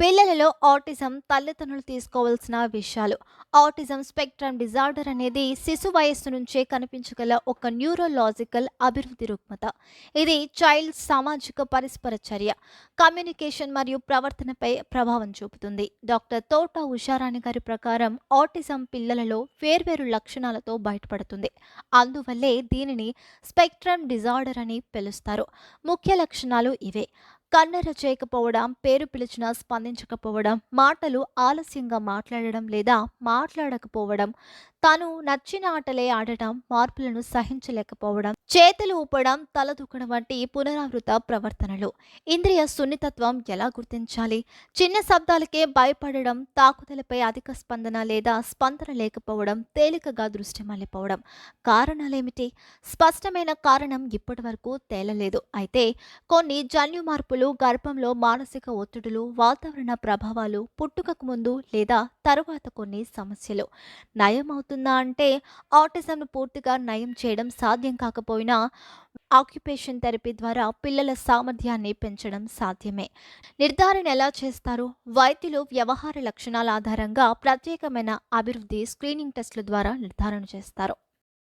పిల్లలలో ఆటిజం తల్లిదండ్రులు తీసుకోవాల్సిన విషయాలు. ఆటిజం స్పెక్ట్రమ్ డిజార్డర్ అనేది శిశు వయస్సు నుంచే కనిపించగల ఒక న్యూరోలాజికల్ అభివృద్ధి రుగ్మత. ఇది చైల్డ్ సామాజిక పరస్పర చర్య కమ్యూనికేషన్ మరియు ప్రవర్తనపై ప్రభావం చూపుతుంది. డాక్టర్ తోట ఉషారాణి గారి ప్రకారం ఆటిజం పిల్లలలో వేర్వేరు లక్షణాలతో బయటపడుతుంది. అందువల్లే దీనిని స్పెక్ట్రమ్ డిజార్డర్ అని పిలుస్తారు. ముఖ్య లక్షణాలు ఇవే. కన్నెర చేయకపోవడం పేరు పిలిచినా స్పందించకపోవడం మాటలు ఆలస్యంగా మాట్లాడడం లేదా మాట్లాడకపోవడం తాను నచ్చిన ఆటలే ఆడటం మార్పులను సహించలేకపోవడం చేతులు ఊపడం తల దూకడం వంటి పునరావృత ప్రవర్తనలు. ఇంద్రియ సున్నితత్వం ఎలా గుర్తించాలి? చిన్న శబ్దాలకే భయపడడం తాకుదలపై అధిక స్పందన లేదా స్పందన లేకపోవడం తేలికగా దృష్టి మళ్ళిపోవడం కారణాలేమిటి? స్పష్టమైన కారణం ఇప్పటి వరకు తేలలేదు. అయితే కొన్ని జన్యు మార్పులు గర్భంలో మానసిక ఒత్తిడులు వాతావరణ ప్రభావాలు పుట్టుకకు ముందు లేదా తరువాత కొన్ని సమస్యలు. నయం అవుతుందా అంటే ఆటిజంను పూర్తిగా నయం చేయడం సాధ్యం కాకపోయినా ఆక్యుపేషన్ థెరపీ ద్వారా పిల్లల సామర్థ్యాన్ని పెంచడం సాధ్యమే. నిర్ధారణ ఎలా చేస్తారు? వైద్యులు వ్యవహార లక్షణాల ఆధారంగా ప్రత్యేకమైన అభివృద్ధి స్క్రీనింగ్ టెస్టుల ద్వారా నిర్ధారణ చేస్తారు.